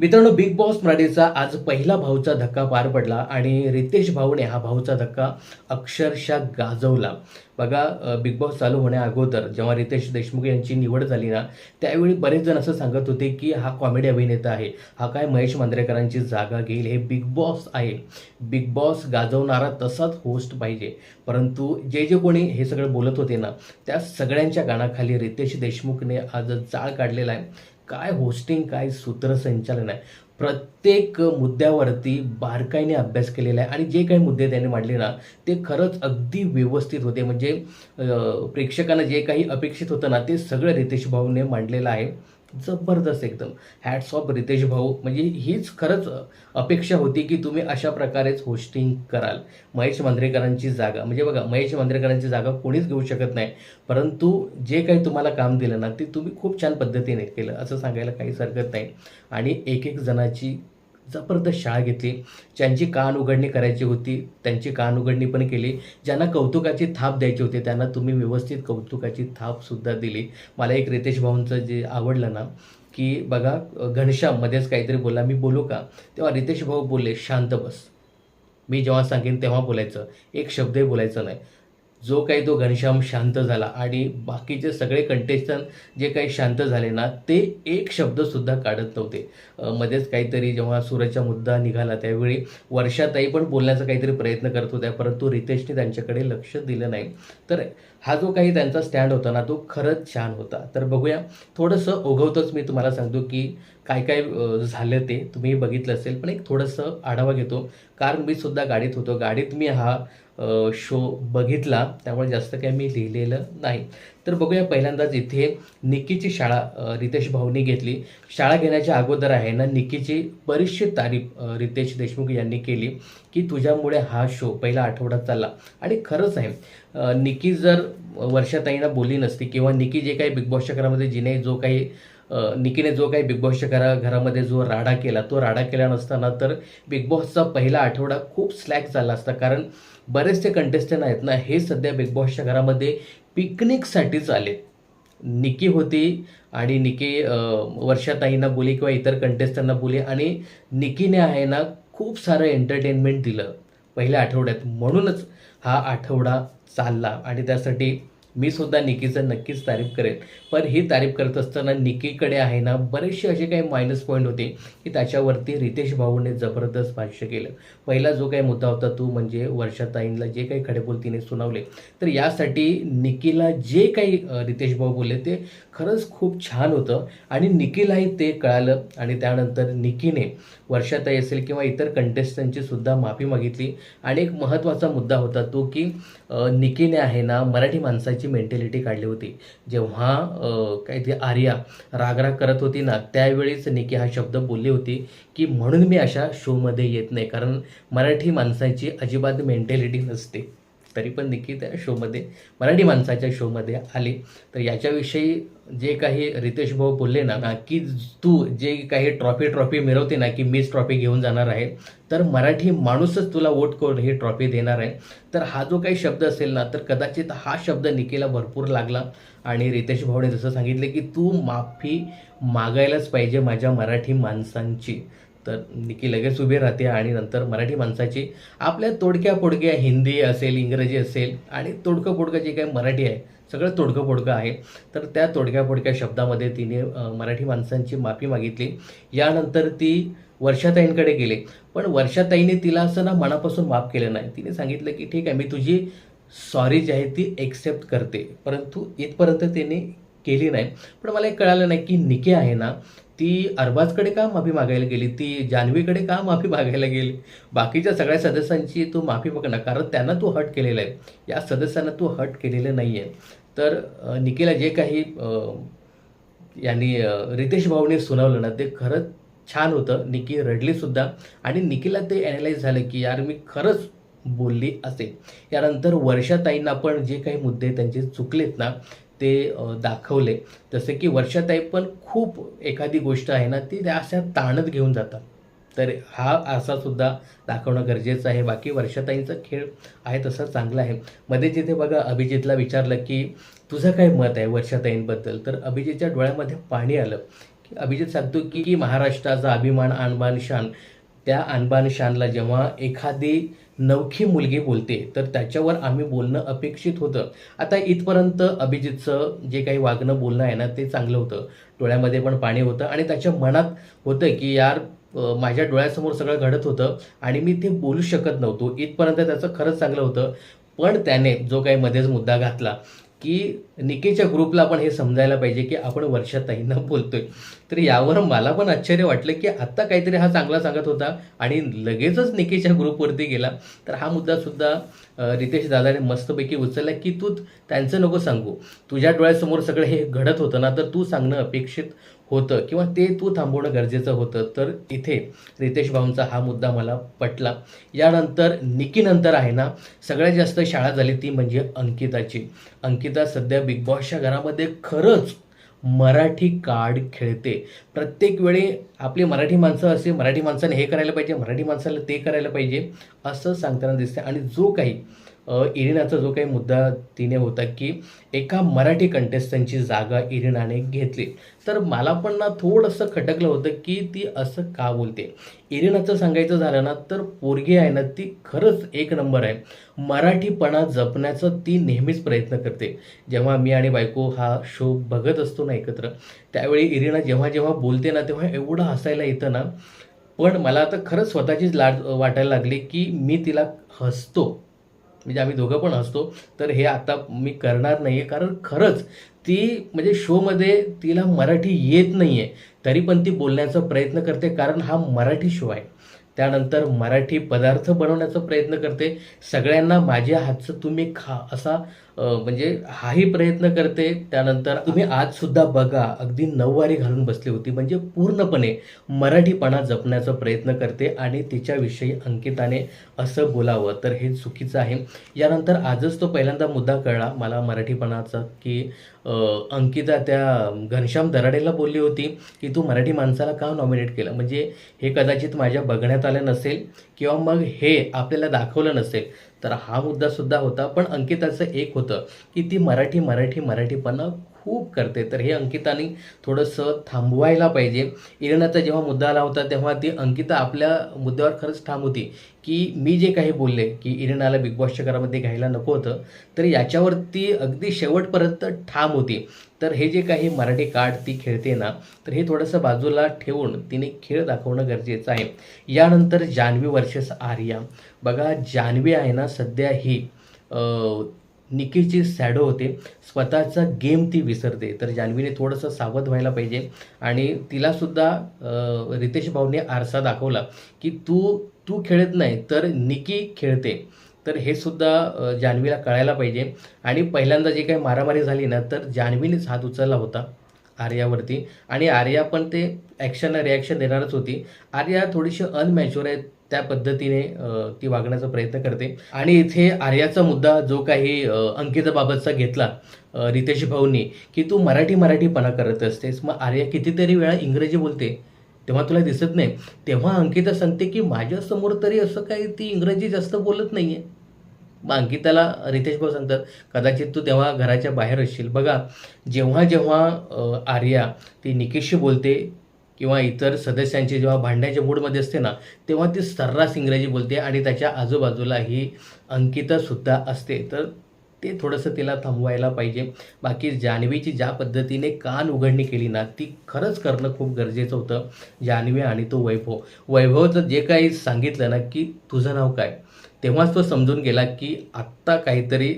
मित्रांनो big boss मराठीचा आज पहिला भाऊचा धक्का पार पडला आणि रितेश भाऊने हा भाऊचा धक्का अक्षरशः गाजवला. बघा बिग बॉस चालू होण्या अगोदर जेव्हा रितेश देशमुख यांची निवड झाली ना त्यावेळी बरेच जण असं सांगत होते की हा कॉमेडी अभिनेता आहे हा काय महेश मांजरेकरांची जागा घेईल हे बिग बॉस आहे. बिग बॉस गाजवणारा तसाच होस्ट पाहिजे. परंतु जे जे कोणी हे सगळं बोलत होते ना त्या सगळ्यांच्या गाणाखाली रितेश देशमुखने आज जाळ काढलेला आहे. काय होस्टिंग काय सूत्रसंचालन आहे? प्रत्येक मुद्द्यावरती बारकाईने अभ्यास केलेला आहे. आणि जे काही मुद्दे त्यांनी मांडले ना ते खरंच अगदी व्यवस्थित होते. म्हणजे प्रेक्षकांना जे काही अपेक्षित होतं ना ते सगळं रितेश भाऊने मांडलेलं आहे. जबरदस्त एकदम. हॅट्स ऑफ रितेश भाऊ. म्हणजे हीच खरंच अपेक्षा होती की तुम्ही अशा प्रकारेच होस्टिंग कराल. महेश मांद्रेकरांची जागा. म्हणजे बघा महेश मांद्रेकरांची जागा कोणीच घेऊ शकत नाही. परंतु जे काही तुम्हाला काम दिलं ना ते तुम्ही खूप छान पद्धतीने केलं असं सांगायला काहीच हरकत नाही. आणि एक एक जणाची जबरदस्त शाळा घेतली. ज्यांची कान उघडणी करायची होती त्यांची कान उघडणी पण केली. ज्यांना कौतुकाची थाप द्यायची होती त्यांना तुम्ही व्यवस्थित कौतुकाची थापसुद्धा दिली. मला एक रितेश भाऊंचं जे आवडलं ना की बघा घनश्याममध्येच काहीतरी बोला मी बोलू का? तेव्हा रितेश भाऊ बोलले शांत बस. मी जेव्हा सांगेन तेव्हा बोलायचं. एक शब्दही बोलायचं नाही. जो काही तो घनश्याम शांत झाला आणि बाकीचे सगळे कंटेस्टंट जे काही शांत झाले ना ते एक शब्दसुद्धा काढत नव्हते. मध्येच काहीतरी जेव्हा सूरजचा मुद्दा निघाला त्यावेळी वर्षाताई पण बोलण्याचा काहीतरी प्रयत्न करत होत्या परंतु रितेशने त्यांच्याकडे लक्ष दिलं नाही. तर हा जो काही त्यांचा स्टँड होता ना तो खरंच छान होता. तर बघूया थोडंसं ओघवतच मी तुम्हाला सांगतो की काय काय झालं ते. तुम्ही बघितलं असेल पण एक थोडंसं आढावा घेतो. कारण मी सुद्धा गाडीत होतो. गाडीत मी हा शो बघितला त्यामुळे जास्त काही मी लिहिलेलं नाही. तर बघूया पहिल्यांदाच इथे निकीची शाळा रितेश भाऊनी घेतली. शाळा घेण्याच्या अगोदर आहे ना निकीची बरीचशी तारीफ रितेश देशमुख यांनी केली की तुझ्यामुळे हा शो पहिला आठवडा चालला. आणि खरंच आहे निकी जर वर्षाताईंना बोलली नसती किंवा निकी जे काही बिग बॉसच्या घरामध्ये जिने जो काही निकीने जो काही बिग बॉसच्या घरा घरामध्ये जो राडा केला तो राडा केला नसताना तर बिग बॉसचा पहिला आठवडा खूप स्लॅक झाला असता. कारण बरेचसे कंटेस्टंट आहेत ना हे सध्या बिग बॉसच्या घरामध्ये पिकनिकसाठीच आले निकी होती आणि निकी वर्षाताईंना बोली किंवा इतर कंटेस्टंटना बोली आणि निकीने आहे ना खूप सारं एंटरटेनमेंट दिलं पहिल्या आठवड्यात. म्हणूनच हा आठवडा चालला आणि त्यासाठी मी सुद्धा निकीचं नक्कीच तारीफ करेन. पण ही तारीफ करत असताना निकीकडे आहे ना बरेचसे असे काही मायनस पॉईंट होते की त्याच्यावरती रितेश भाऊने जबरदस्त भाष्य केलं. पहिला जो काही मुद्दा होता तो म्हणजे वर्षाताईंना जे काही खडेबोल तिने सुनावले. तर यासाठी निकीला जे काही रितेश भाऊ बोलले ते खरंच खूप छान होतं आणि निकीलाही ते कळालं आणि त्यानंतर निकीने वर्षाताई असेल किंवा इतर कंटेस्टंटची सुद्धा माफी मागितली. आणि एक महत्त्वाचा मुद्दा होता तो की निकीने आहे ना मराठी माणसाची मेंटॅलिटी काढली होती. जेव्हा काय ते आर्या रागराग करत होती ना त्यावेळीच निकी हा शब्द बोलली होती की म्हणून मी अशा शोमध्ये येत नाही कारण मराठी माणसाची अजिबात मेंटॅलिटी नसते. तरी पण निकी त्या शोमध्ये मराठी माणसाच्या शोमध्ये आले. तर याच्याविषयी जे काही रितेश भाऊ बोलले ना ना, की तू जे काही ट्रॉफी ट्रॉफी मिळवते ना की मीच ट्रॉफी घेऊन जाणार आहे तर मराठी माणूसच तुला वोट करून ही ट्रॉफी देणार आहे. तर हा जो काही शब्द असेल ना तर कदाचित हा शब्द निकेला भरपूर लागला. आणि रितेश भाऊने जसं सांगितलं की तू माफी मागायलाच पाहिजे माझ्या मराठी माणसांची. तर निकी लगेच उभी राहते आणि नंतर मराठी माणसाची आपल्या तोडक्या पोडक्या हिंदी असेल इंग्रजी असेल आणि तोडकं पोडकं जे काही मराठी आहे सगळं तोडकं पोडकं आहे. तर त्या तोडक्या पोडक्या शब्दामध्ये तिने मराठी माणसांची माफी मागितली. यानंतर ती वर्षाताईंकडे गेले. पण वर्षाताईने तिला असं ना मनापासून माफ केलं नाही. तिने सांगितलं की ठीक आहे मी तुझी सॉरी जी आहे ती एक्सेप्ट करते. परंतु इथपर्यंत तिने केली नाही. पण मला एक कळालं नाही की निके आहे ना ती अरबाजकडे का माफी मागायला गेली? ती जान्हवीकडे का माफी मागायला गेली? बाकीच्या सगळ्या सदस्यांची तू माफी मागणार कारण त्यांना तू हट केलेलं आहे. या सदस्यांना तू हट केलेलं नाही आहे तर निकेला जे काही यांनी रितेश भाऊने सुनावलं ना ते खरंच छान होतं. निकी रडलीसुद्धा आणि निकीला ते ॲनालाइज झालं की यार मी खरंच बोलली असेल. यानंतर वर्षाताईंना पण जे काही मुद्दे त्यांचे चुकलेत ना ते दाखवले. जसे की वर्षाताई पण खूप एखादी गोष्ट आहे ना ती त्या अशा ताणत घेऊन जातात. तर हा असा सुद्धा दाखवणं गरजेचं आहे. बाकी वर्षाताईंचा खेळ आहे तसा चांगला आहे. मध्ये जिथे बघा अभिजितला विचारलं की तुझं काय मत आहे वर्षाताईंबद्दल? तर अभिजितच्या डोळ्यामध्ये पाणी आलं. की अभिजित सांगतो की की महाराष्ट्राचा अभिमान आणबान शान. त्या आणबान शानला जेव्हा एखादी नवखी मुलगी बोलते तर त्याच्यावर आम्ही बोलणं अपेक्षित होतं. आता इथपर्यंत अभिजितचं जे काही वागणं बोलणं आहे ना ते चांगलं होतं. डोळ्यामध्ये पण पाणी होतं आणि त्याच्या मनात होतं की यार माझ्या डोळ्यासमोर सगळं घडत होतं आणि मी ते बोलू शकत नव्हतो. इथपर्यंत त्याचं खरंच चांगलं होतं. पण त्याने जो काही मध्येच मुद्दा घातला की निकेच्या ग्रुपला पण हे समजायला पाहिजे की आपण वर्षाताईंना बोलतोय. तर यावर मला पण आश्चर्य वाटलं की आत्ता काहीतरी हा चांगला सांगत होता आणि लगेचच निकेच्या ग्रुपवरती गेला. तर हा मुद्दासुद्धा रितेश दादाने मस्तपैकी उचलला की तू त्यांचं नको सांगू. तुझ्या डोळ्यासमोर सगळं हे घडत होतं ना तर तू सांगणं अपेक्षित होतं किंवा ते तू थांबवणं गरजेचं होतं. तर इथे रितेश भाऊंचा हा मुद्दा मला पटला. यानंतर निकीनंतर आहे ना सगळ्यात जास्त शाळा झाली ती म्हणजे अंकिताची. अंकिता सध्या बिग बॉसच्या घरामध्ये खरंच मराठी कार्ड खेळते. प्रत्येक वेळी आपली मराठी माणसं असे मराठी माणसाने हे करायला पाहिजे मराठी माणसाला ते करायला पाहिजे असं सांगताना दिसते आणि जो काही इरिनाचा जो काही मुद्दा तिने होता की एका मराठी कंटेस्टंटची जागा इरिनाने घेतली. तर मला पण ना थोडंसं खटकलं होतं की ती असं का बोलते? इरिनाचं सांगायचं झालं ना तर पोरगी आहे ना ती खरंच एक नंबर आहे. मराठीपणा जपण्याचा ती नेहमीच प्रयत्न करते. जेव्हा मी आणि बायको हा शो बघत असतो ना एकत्र त्यावेळी इरिना जेव्हा जेव्हा बोलते ना तेव्हा एवढं हसायला येतं ना. पण मला आता खरंच स्वतःचीच लाड वाटायला लागली की मी तिला हसतो. म्हणजे आम्ही दोघं पण हसतो. तर हे आता मी करणार नाही आहे कारण खरंच ती म्हणजे शोमध्ये तिला मराठी येत नाही आहे तरी पण ती बोलण्याचा प्रयत्न करते. कारण हा मराठी शो आहे. त्यानंतर मराठी पदार्थ बनवण्याचा प्रयत्न करते. सगळ्यांना माझ्या हातचं तुम्ही खा असा म्हणजे हाही प्रयत्न करते. त्यानंतर तुम्ही आजसुद्धा बघा अगदी नऊवारी घालून बसली होती. म्हणजे पूर्णपणे मराठीपणा जपण्याचा प्रयत्न करते आणि तिच्याविषयी अंकिताने असं बोलावं तर हे चुकीचं आहे. यानंतर आजच तो पहिल्यांदा मुद्दा कळला मला मराठीपणाचा की अंकिता त्या घनश्याम दराडेला बोलली होती की तू मराठी माणसाला का नॉमिनेट केलं? म्हणजे हे कदाचित माझ्या बघण्यात आलं नसेल किंवा मग हे आपल्याला दाखवलं नसेल तर हा मुद्दा सुद्धा होता पण अंकिताचं एक होतं की ती मराठी मराठी मराठीपणा खूप करते. तर हे अंकिताने थोडंसं थांबवायला पाहिजे. इरणाचा जेव्हा मुद्दा आला होता तेव्हा ती अंकिता आपल्या मुद्द्यावर खरंच ठाम होती की मी जे काही बोलले की इरिनाला बिग बॉसच्या घरामध्ये घ्यायला नको होतं तर याच्यावरती अगदी शेवटपर्यंत ठाम होती. तर हे जे काही मराठी कार्ड ती खेळते ना तर हे थोडंसं बाजूला ठेवून तिने खेळ दाखवणं गरजेचं आहे. यानंतर जान्हवी वर्सेस आर्या. बघा जान्हवी आहे ना सध्या ही निकीची सॅडो होते. स्वतःचा गेम ती विसरते. तर जान्हवीने थोडंसं सावध व्हायला पाहिजे. आणि तिलासुद्धा रितेश भाऊने आरसा दाखवला की तू तू खेळत नाही तर निकी खेळते. तर हे सुद्धा जान्हवीला कळायला पाहिजे. आणि पहिल्यांदा जी काही मारामारी झाली ना तर जान्हवीनेच हात उचलला होता आर्यावरती. आणि आर्या पण ते ॲक्शन रिॲक्शन देणारच होती. आर्या थोडीशी अनमॅच्युअर आहे त्या पद्धतीने ती वागण्याचा प्रयत्न करते. आणि इथे आर्याचा मुद्दा जो काही अंकिताबाबतचा घेतला रितेश भाऊंनी की तू मराठी मराठीपणा करत असतेस. मग आर्या कितीतरी वेळा इंग्रजी बोलते. तेव्हा तुला दिसत नाही. तेव्हा अंकिता सांगते की माझ्यासमोर तरी असं काही ती इंग्रजी जास्त बोलत नाही आहे मग अंकिताला रितेश भाऊ सांगतात कदाचित तू तेव्हा घराच्या बाहेर असशील. बघा जेव्हा जेव्हा आर्या ती निकेशशी बोलते किंवा इतर सदस्यांची जेव्हा भांडण्याच्या मूडमध्ये असते ना तेव्हा ती सर्रास इंग्रजी बोलते आणि त्याच्या आजूबाजूला ही अंकितासुद्धा असते. तर ते थोडंसं तिला थांबवायला पाहिजे. बाकी जान्हवीची ज्या पद्धतीने कान उघडणी केली ना ती खरंच करणं खूप गरजेचं होतं. जान्हवी आणि तो वैभव. वैभवचं जे काही सांगितलं ना की तुझं नाव काय? तेव्हाच तो समजून गेला की आत्ता काहीतरी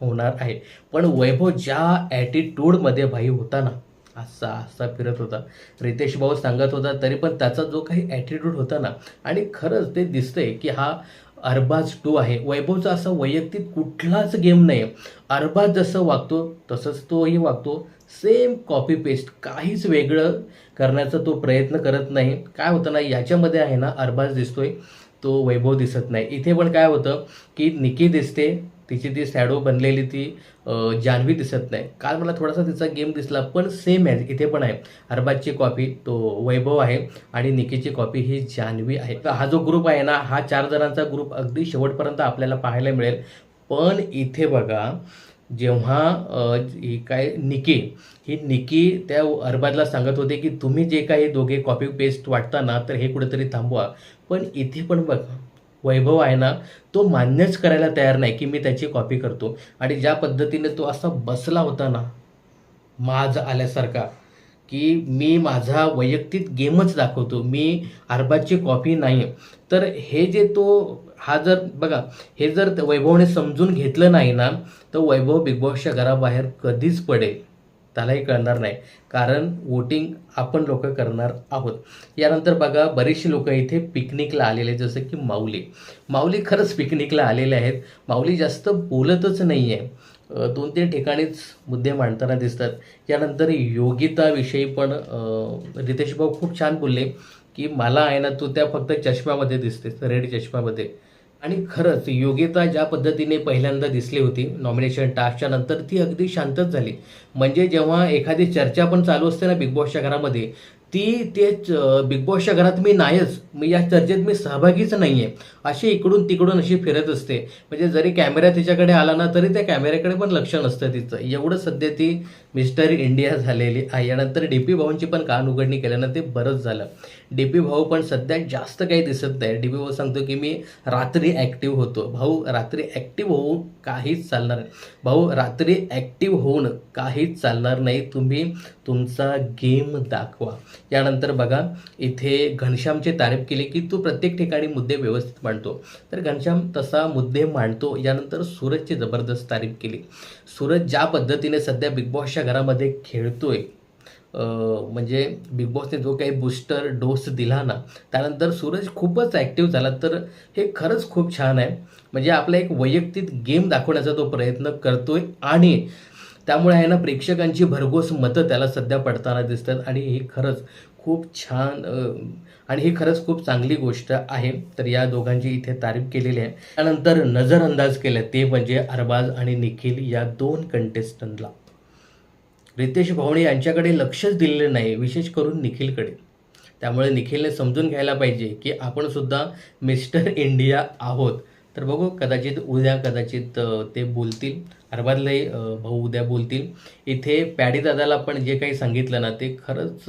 होणार आहे. पण वैभव ज्या ॲटिट्यूडमध्ये भाई होता ना असा असा फिरत होता. रितेश भाऊ सांगत होता तरी पण त्याचा जो काही ॲटिट्यूड होता ना आणि खरंच ते दिसतंय की हा अरबाज टू आहे. वैभवचा असा वैयक्तिक कुठलाच गेम नाही अरबाज जसं वागतो तसंच तोही वागतो. सेम कॉपी पेस्ट काहीच वेगळं करण्याचा तो प्रयत्न करत नाही. काय होतं ना याच्यामध्ये आहे ना अरबाज दिसतोय तो वैभव दिसत नाही. इथे पण काय होतं की निकी दिसते तिची ती सॅडो बनलेली ती जान्हवी दिसत नाही. काल मला थोडासा तिचा गेम दिसला पण सेम आहे इथे पण आहे. अरबाजची कॉपी तो वैभव आहे आणि निकीची कॉपी ही जान्हवी आहे. तर हा जो ग्रुप आहे ना हा चार जणांचा ग्रुप अगदी शेवटपर्यंत आपल्याला पाहायला मिळेल. पण इथे बघा जेव्हा ही काय निकी ही निकी त्या अरबाजला सांगत होते की तुम्ही जे काही दोघे कॉपी पेस्ट वाटता ना तर हे कुठेतरी थांबवा. पण इथे पण बघ वैभव आहे ना तो मान्यच करायला तयार नाही की मी त्याची कॉपी करतो. आणि ज्या पद्धतीने तो असा बसला होता ना माज आल्यासारखा की मी माझा वैयक्तिक गेमच दाखवतो मी अरबाजची कॉपी नाही तर हे जे तो हा जर बघा हे जर वैभवने समजून घेतलं नाही ना तर वैभव बिग बॉसच्या घराबाहेर कधीच पडेल. त्यालाही कळणार नाही. कारण वोटिंग आपण लोक करणार आहोत. यानंतर बघा बरीचशी लोक इथे पिकनिकला आलेले आहेत, जसं की माऊली. माऊली खरंच पिकनिकला आलेले आहेत. माऊली जास्त बोलतच नाही आहे दोन तीन ठिकाणीच मुद्दे मांडताना दिसतात. यानंतर योगिताविषयी पण रितेशभाऊ रितेश भाऊ खूप छान बोलले की मला आहे ना तू त्या फक्त चष्म्यामध्ये दिसतेस रेड चष्म्यामध्ये. आणि खरंच योगिता ज्या पद्धतीने पहिल्यांदा दिसली होती नॉमिनेशन टास्कच्या नंतर ती अगदी शांतच झाली. म्हणजे जेव्हा एखादी चर्चा पण चालू असते ना बिग बॉसच्या घरामध्ये ती ते च- बिग बॉसच्या घरात मी नाहीच मी या चर्चेत मी सहभागीच नाही आहे अशी इकडून तिकडून अशी फिरत असते. म्हणजे जरी कॅमेरा तिच्याकडे आला ना तरी त्या कॅमेऱ्याकडे पण लक्ष नसतं तिचं. एवढं सध्या ती मिस्टर इंडिया झालेली आहे. यानंतर डी पी भाऊंची पण कान उघडणी केल्यानं ते बरंच झालं. डी पी भाऊ पण सध्या जास्त काही दिसत नाही. डी पी भाऊ सांगतो की मी रात्री ॲक्टिव्ह होतो. भाऊ रात्री ॲक्टिव्ह होऊन काहीच चालणार नाही. भाऊ रात्री ॲक्टिव्ह होऊन काहीच चालणार नाही. तुम्ही तुमचा गेम दाखवा. यानंतर बघा इथे घनश्यामची तारीफ केली की तू प्रत्येक ठिकाणी मुद्दे व्यवस्थित मांडतो. तर घनश्याम तसा मुद्दे मांडतो. यानंतर सूरजची जबरदस्त तारीफ केली. सूरज ज्या पद्धतीने सध्या बिग बॉसच्या घरामध्ये खेळतोय म्हणजे बिग बॉसने जो काही बूस्टर डोस दिला ना त्यानंतर सूरज खूपच ॲक्टिव्ह झाला. तर हे खरंच खूप छान आहे. म्हणजे आपला एक वैयक्तिक गेम दाखवण्याचा तो प्रयत्न करतोय आणि त्यामुळे आहे ना प्रेक्षकांची भरघोस मतं त्याला सध्या पडताना दिसतात आणि हे खरंच खूप छान आणि ही खरंच खूप चांगली गोष्ट आहे. तर या दोघांची इथे तारीफ केलेली आहे. त्यानंतर नजरअंदाज केलं ते म्हणजे अरबाज आणि निखिल या दोन कंटेस्टंटला रितेश भावणे यांच्याकडे लक्षच दिलेलं नाही विशेष करून निखिलकडे. त्यामुळे निखिलने समजून घ्यायला पाहिजे की आपणसुद्धा मिस्टर इंडिया आहोत. तर बघू कदाचित उद्या कदाचित ते बोलतील. अरबाजलाही भाऊ उद्या बोलतील. इथे पॅडी दादाला पण जे काही सांगितलं ना ते खरंच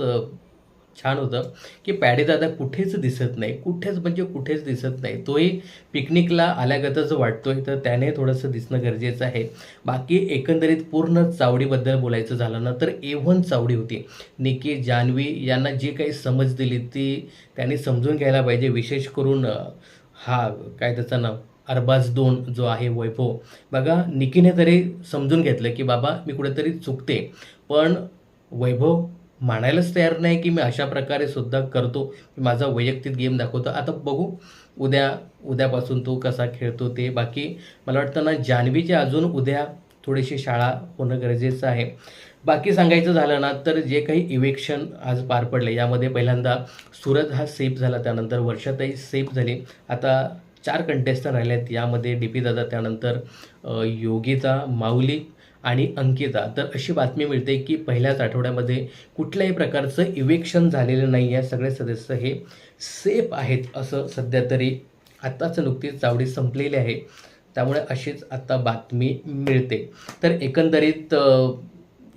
छान होतं की पॅडी दादा कुठेच दिसत नाही कुठेच म्हणजे कुठेच दिसत नाही. तोही पिकनिकला आल्यागतच वाटतोय तर त्याने थोडंसं दिसणं गरजेचं आहे. बाकी एकंदरीत पूर्ण चावडीबद्दल बोलायचं झालं ना तर एव्हन चावडी होती. निकी जान्हवी यांना जी काही समज दिली ती त्यांनी समजून घ्यायला पाहिजे. विशेष करून हा काय त्याचं नाव अरबाज दोन जो आहे वैभव. बघा निकीने तरी समजून घेतलं की बाबा मी कुठेतरी चुकते. पण वैभव मानायलाच तयार नाही की मी अशा प्रकारे सुद्धा करतो. माझा वैयक्तिक गेम दाखवतो. आता बघू उद्या उद्यापासून तो कसा खेळतो ते. बाकी मला वाटतं ना जान्हवीची अजून उद्या थोडीशी शाळा होणं गरजेचं आहे. बाकी सांगायचं झालं ना तर जे काही इवेक्शन आज पार पडले यामध्ये पहिल्यांदा सुरत हा सेफ झाला त्यानंतर वर्षाताई सेफ झाली. आता चार कंटेस्टंट राहिले आहेत यामध्ये डी पी दादा त्यानंतर योगिता माऊली आणि अंकिता. तर अशी बातमी मिळते की पहिल्याच आठवड्यामध्ये कुठल्याही प्रकारचं इवेक्शन झालेलं नाही आहे. सगळे सदस्य हे सेफ आहेत असं सध्या तरी आत्ताच नुकतीच चावडी संपलेली आहे. त्यामुळे अशीच आत्ता बातमी मिळते. तर एकंदरीत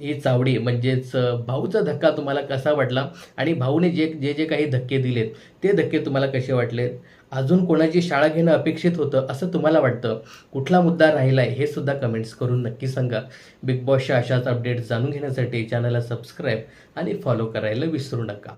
ही चावडी म्हणजेच भाऊचा धक्का तुम्हाला कसा वाटला? आणि भाऊने जे जे जे काही धक्के दिलेत ते धक्के तुम्हाला कसे वाटलेत? अजून कोणाची शाळा घेणं अपेक्षित होतं असं तुम्हाला वाटतं? कुठला मुद्दा राहिला आहे हे सुद्धा कमेंट्स करून नक्की सांगा. बिग बॉसच्या अशाच अपडेट्स जाणून घेण्यासाठी चॅनलला सबस्क्राईब आणि फॉलो करायला विसरू नका.